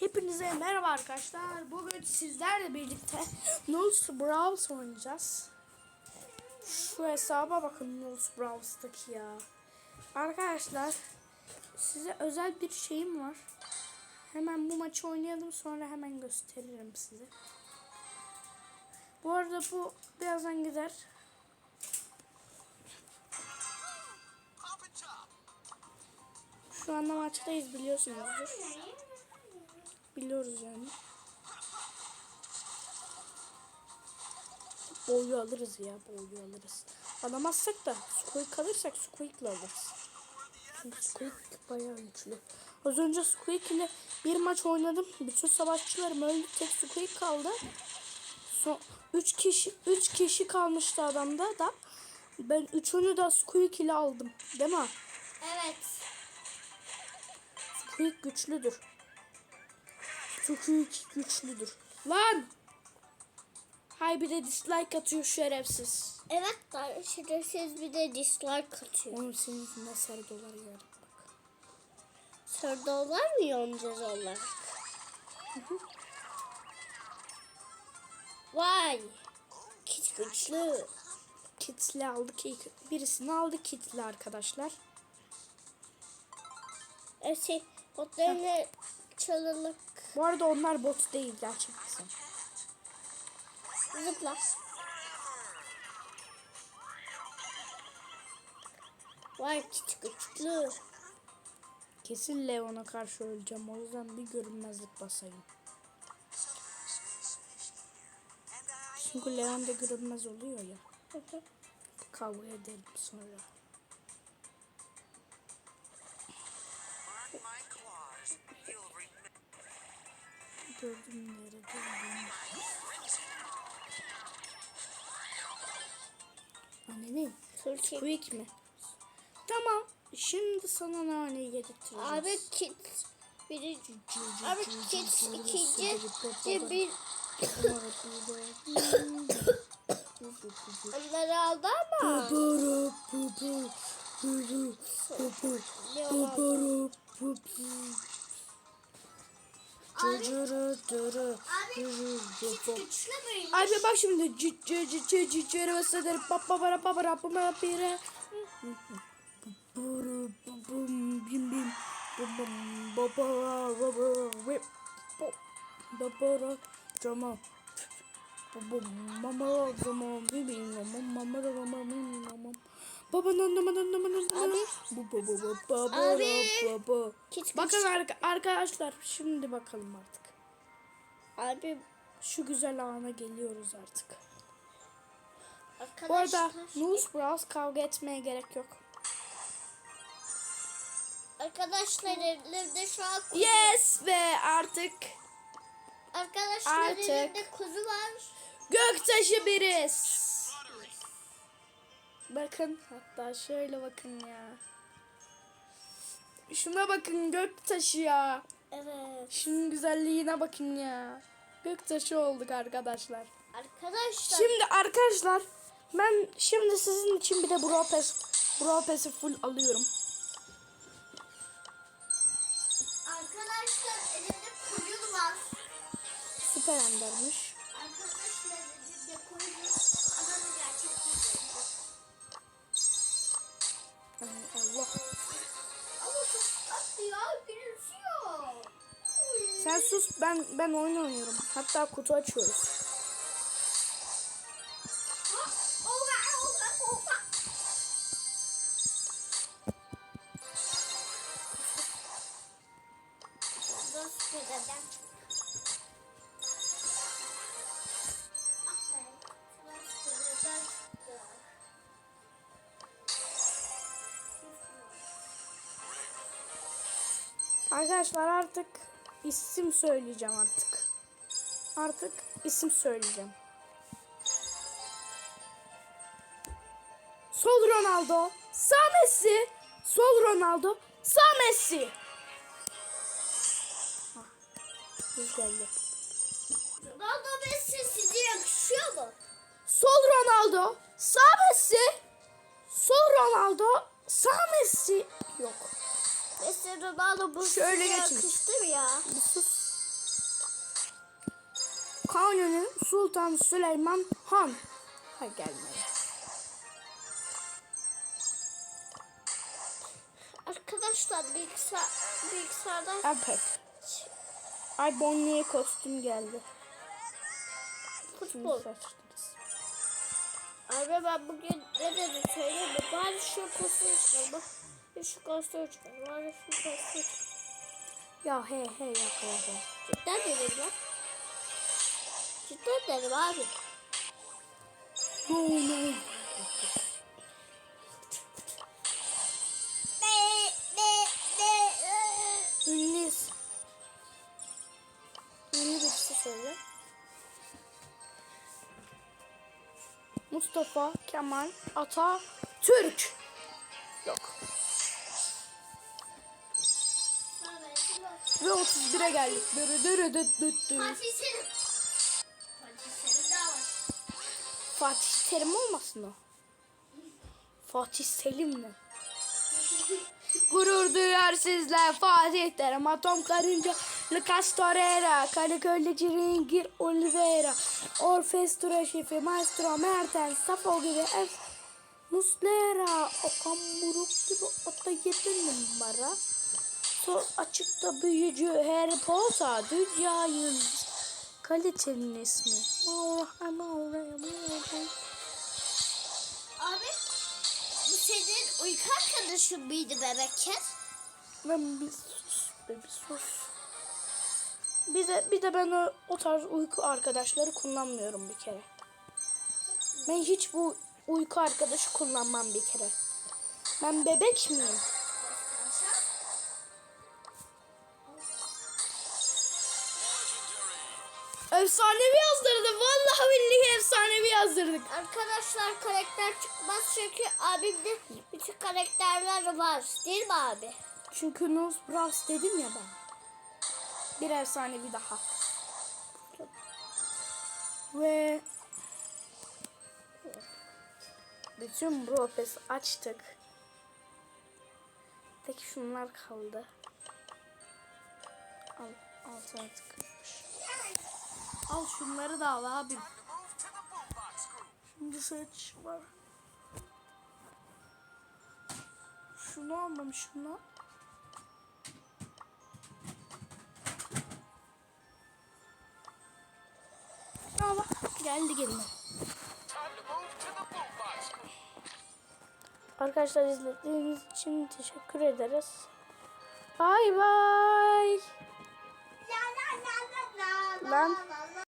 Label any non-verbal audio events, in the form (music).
Hepinize merhaba arkadaşlar. Bugün sizlerle birlikte Nulls Brawls oynayacağız. Şu hesaba bakın Nulls Brawls'taki ya. Arkadaşlar size özel bir şeyim var. Hemen bu maçı oynayalım sonra hemen gösteririm size. Bu arada bu birazdan gider. Şu anda maçtayız biliyorsunuzdur. Biliyoruz yani. Boyu alırız ya boyu alırız. Alamazsak da Squeak kalırsak Squeak'le alırız. Çünkü Squeak bayağı güçlü. Az önce Squeak ile bir maç oynadım. Bütün savaşçılarım öldü. Tek Squeak kaldı. Son 3 kişi 3 kişi kalmıştı adamda da. Ben üçünü de Squeak ile aldım. Değil mi? Evet. Squeak güçlüdür. Squeak güçlüdür. Lan! Hay bir de dislike atıyor şerefsiz. Evet şerefsiz bir de dislike atıyor. Oğlum senin yüzünden sarı dolar yiyorum bak. Sırdalar mı yoncaz olarak? (laughs) Vay. Kit güçlü. Kitli aldık ilk. Birisini aldık kitli arkadaşlar. E şey, botlarını çalılık Bu arada onlar bot değil gerçek insan. zıpla. Vay kit güçlü. Kesin Leon'a karşı öleceğim. O yüzden bir görünmezlik basayım. Çünkü Leon da görünmez oluyor ya. Kavga edelim sonra. Gördüm nerede gördüm. Anne Türkiye. Quick mi? Tamam. Şimdi sana naneyi yedirteceğiz. Abi kit biri Abi kit ikinci bir onları aldı ama Leon Abi bak şimdi cü cü cü cü cü cü vesaire papa para papa para para pire bum bum bim bim bum bum baba baba whip baba drama bum mama drama bim bim mama mama drama mama Baba nan nan nan Abi. bu bu baba Abi. baba Kit Bakın arka- arkadaşlar şimdi bakalım artık. Abi Şu güzel ana geliyoruz artık. Bu arada arkadaşlar Nuz Bros kavga etmeye gerek yok. arkadaşlar evlerinde şu an kuzu Yes ve artık arkadaşlar Artık. evinde kuzu var. göktaşı biriz. Bakın hatta şöyle bakın ya. Şuna bakın göktaşı ya. Evet. Şunun güzelliğine bakın ya. Göktaşı olduk arkadaşlar. Arkadaşlar Şimdi arkadaşlar ben şimdi sizin için bir de Brawl Pass, Brawl Pass'i full alıyorum. arkadaşlar elimde kuzu var. Süper Ender'miş. Allah. Ama çok tatlı ya gülümsüyor. Sen sus ben ben oyun oynuyorum. Hatta kutu açıyoruz. Arkadaşlar artık isim söyleyeceğim artık. Artık isim söyleyeceğim. Sol Ronaldo, sağ Messi, sol Ronaldo, sağ Messi. Biz geldi. Ronaldo Messi size yakışıyor mu? Sol Ronaldo, sağ Messi, sol Ronaldo, sağ Messi. Yok. Messi Ronaldo bu Şöyle yakıştı mı ya? Bir sus. Kanuni Sultan Süleyman Han. Ha gelmedi. Arkadaşlar bilgisayar, bilgisayardan Evet. Ay Bonnie'ye kostüm geldi. Futbol. Abi ben bugün ne dedim söyleyeyim mi? Bari şu. Bak bir şu kostümü çıkar. Bari şu çıkar. Ya he he ya he he. Cidden dedim lan. Cidden dedim abi. No no. Ne Ünlü birisi söyle. Mustafa Kemal Ata Türk. Yok. Ve 31'e geldik. Dırı dırı dıt dıt dıt. Fatih Selim. Fatih Selim daha var. Fatih Terim olmasın o? Fatih Selim mi? (laughs) Gurur duyar sizler Fatih Terim Atom Karınca Lucas Torreira Kadıköy'lü Ciringir Oliveira Orfestra Şefi Maestro Mertens Safo gibi F Muslera Okan Buruk gibi o da yedi numara Sol açıkta büyücü Harry Potter Dünya yıldız Kalitenin ismi Maura Maura Abi bu senin uyku arkadaşın mıydı bebekken? Ben bir sus be bir sus. Bize bir de ben o, o tarz uyku arkadaşları kullanmıyorum bir kere. Ben hiç bu uyku arkadaşı kullanmam bir kere. Ben bebek miyim? Efsanevi yazdırdık. Vallahi billahi efsanevi yazdırdık. Arkadaşlar karakter çıkmaz çünkü abimde bütün karakterler var. Değil mi abi? Çünkü Nose Bros dedim ya ben. Bir efsanevi daha. Ve bütün Bro Pass açtık. Tek şunlar kaldı. Al, altına tıkılmış. Al şunları da al abim. Şimdi seç var. Şunu almam şunu. Ama geldi gelme. Arkadaşlar izlediğiniz için teşekkür ederiz. Bay bay. La la la la la Lan. la